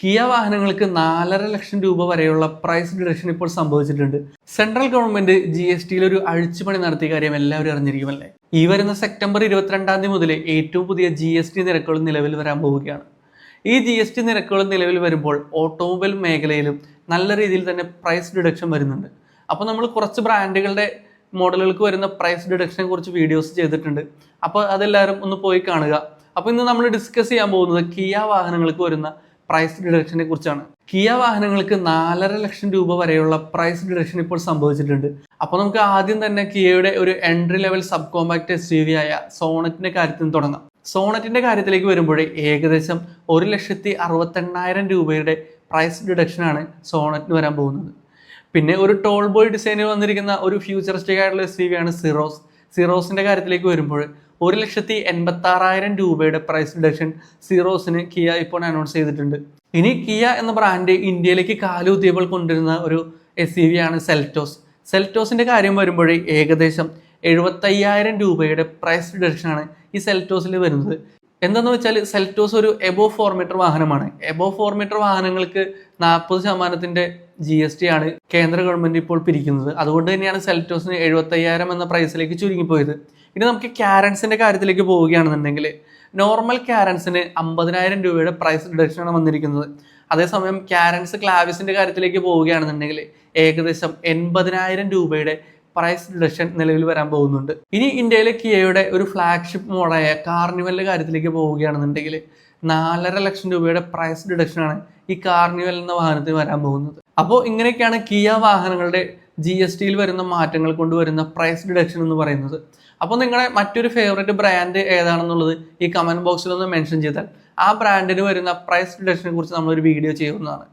Kia വാഹനങ്ങൾക്ക് നാലര ലക്ഷം രൂപ വരെയുള്ള പ്രൈസ് ഡിഡക്ഷൻ ഇപ്പോൾ സംഭവിച്ചിട്ടുണ്ട്. സെൻട്രൽ ഗവൺമെന്റ് ജി എസ് ടിയിൽ ഒരു അഴിച്ചുപണി നടത്തിയ കാര്യം എല്ലാവരും അറിഞ്ഞിരിക്കുമല്ലേ ഈ വരുന്ന സെപ്റ്റംബർ ഇരുപത്തിരണ്ടാം തീയതി മുതൽ ഏറ്റവും പുതിയ ജി എസ് ടി നിരക്കുകൾ നിലവിൽ വരാൻ പോവുകയാണ്. ഈ ജി എസ് ടി നിരക്കുകൾ നിലവിൽ വരുമ്പോൾ ഓട്ടോമൊബൈൽ മേഖലയിലും നല്ല രീതിയിൽ തന്നെ പ്രൈസ് ഡിഡക്ഷൻ വരുന്നുണ്ട്. അപ്പോൾ നമ്മൾ കുറച്ച് ബ്രാൻഡുകളുടെ മോഡലുകൾക്ക് വരുന്ന പ്രൈസ് ഡിഡക്ഷനെ കുറിച്ച് വീഡിയോസ് ചെയ്തിട്ടുണ്ട്. അപ്പോൾ അതെല്ലാവരും ഒന്ന് പോയി കാണുക. അപ്പോൾ ഇന്ന് നമ്മൾ ഡിസ്കസ് ചെയ്യാൻ പോകുന്നത് കിയ വാഹനങ്ങൾക്ക് വരുന്ന പ്രൈസ് ഡിഡക്ഷനെ കുറിച്ചാണ്. കിയ വാഹനങ്ങൾക്ക് നാലര ലക്ഷം രൂപ വരെയുള്ള പ്രൈസ് ഡിഡക്ഷൻ ഇപ്പോൾ സംഭവിച്ചിട്ടുണ്ട്. അപ്പോൾ നമുക്ക് ആദ്യം തന്നെ കിയയുടെ ഒരു entry level sub compact S U V ആയ സോണറ്റിന്റെ കാര്യത്തിൽ നിന്ന് തുടങ്ങാം. സോണറ്റിന്റെ കാര്യത്തിലേക്ക് വരുമ്പോഴേ ഏകദേശം ഒരു ലക്ഷത്തി അറുപത്തെണ്ണായിരം രൂപയുടെ പ്രൈസ് ഡിഡക്ഷനാണ് സോണറ്റിന് വരാൻ പോകുന്നത്. പിന്നെ ഒരു ടോൾ ബോയ് ഡിസൈനിൽ വന്നിരിക്കുന്ന ഒരു ഫ്യൂച്ചറിസ്റ്റിക് ആയിട്ടുള്ള എസ് വി ആണ് സിറോസ് സിറോസിന്റെ കാര്യത്തിലേക്ക് വരുമ്പോൾ ഒരു ലക്ഷത്തി എൺപത്തി ആറായിരം രൂപയുടെ പ്രൈസ് റിഡക്ഷൻ സീറോസിന് കിയ ഇപ്പോൾ അനൗൺസ് ചെയ്തിട്ടുണ്ട്. ഇനി കിയ എന്ന ബ്രാൻഡ് ഇന്ത്യയിലേക്ക് കാലുകുത്തിയപ്പോൾ കൊണ്ടുവരുന്ന ഒരു എസ് സി വി ആണ് സെൽറ്റോസ് സെൽറ്റോസിന്റെ കാര്യം വരുമ്പോഴേ ഏകദേശം എഴുപത്തയ്യായിരം രൂപയുടെ പ്രൈസ് റിഡക്ഷനാണ് ഈ സെൽറ്റോസിൽ വരുന്നത്. എന്താന്ന് വെച്ചാൽ സെൽറ്റോസ് ഒരു എബോ ഫോർ മീറ്റർ വാഹനമാണ്. എബോ ഫോർ മീറ്റർ വാഹനങ്ങൾക്ക് നാൽപ്പത് ശതമാനത്തിന്റെ ജി എസ് ടി ആണ് കേന്ദ്ര ഗവൺമെന്റ് ഇപ്പോൾ പിരിക്കുന്നത്. അതുകൊണ്ട് തന്നെയാണ് സെൽറ്റോസിന് എഴുപത്തയ്യായിരം എന്ന പ്രൈസിലേക്ക് ചുരുങ്ങിപ്പോയത്. ഇനി നമുക്ക് ക്യാരൻസിന്റെ കാര്യത്തിലേക്ക് പോവുകയാണെന്നുണ്ടെങ്കിൽ നോർമൽ ക്യാരൻസിന് അമ്പതിനായിരം രൂപയുടെ പ്രൈസ് ഡിഡക്ഷൻ ആണ് വന്നിരിക്കുന്നത്. അതേസമയം ക്യാരൻസ് ക്ലാവിസിന്റെ കാര്യത്തിലേക്ക് പോവുകയാണെന്നുണ്ടെങ്കിൽ ഏകദേശം എൺപതിനായിരം രൂപയുടെ പ്രൈസ് ഡിഡക്ഷൻ നിലവിൽ വരാൻ പോകുന്നുണ്ട്. ഇനി ഇന്ത്യയിലെ കിയയുടെ ഒരു ഫ്ലാഗ്ഷിപ്പ് മോഡായ കാർണിവലിന്റെ കാര്യത്തിലേക്ക് പോവുകയാണെന്നുണ്ടെങ്കിൽ നാലര ലക്ഷം രൂപയുടെ പ്രൈസ് റിഡക്ഷനാണ് ഈ കാർണിവൽ എന്ന വാഹനത്തിന് വരാൻ പോകുന്നത്. അപ്പോൾ ഇങ്ങനെയൊക്കെയാണ് കിയ വാഹനങ്ങളുടെ ജി എസ് ടിയിൽ വരുന്ന മാറ്റങ്ങൾ കൊണ്ടുവരുന്ന പ്രൈസ് ഡിഡക്ഷൻ എന്ന് പറയുന്നത്. അപ്പോൾ നിങ്ങളുടെ മറ്റൊരു ഫേവറേറ്റ് ബ്രാൻഡ് ഏതാണെന്നുള്ളത് ഈ കമന്റ് ബോക്സിൽ ഒന്ന് മെൻഷൻ ചെയ്താൽ ആ ബ്രാൻഡിന് വരുന്ന പ്രൈസ് ഡിഡക്ഷനെ കുറിച്ച് നമ്മളൊരു വീഡിയോ ചെയ്യുന്നതാണ്.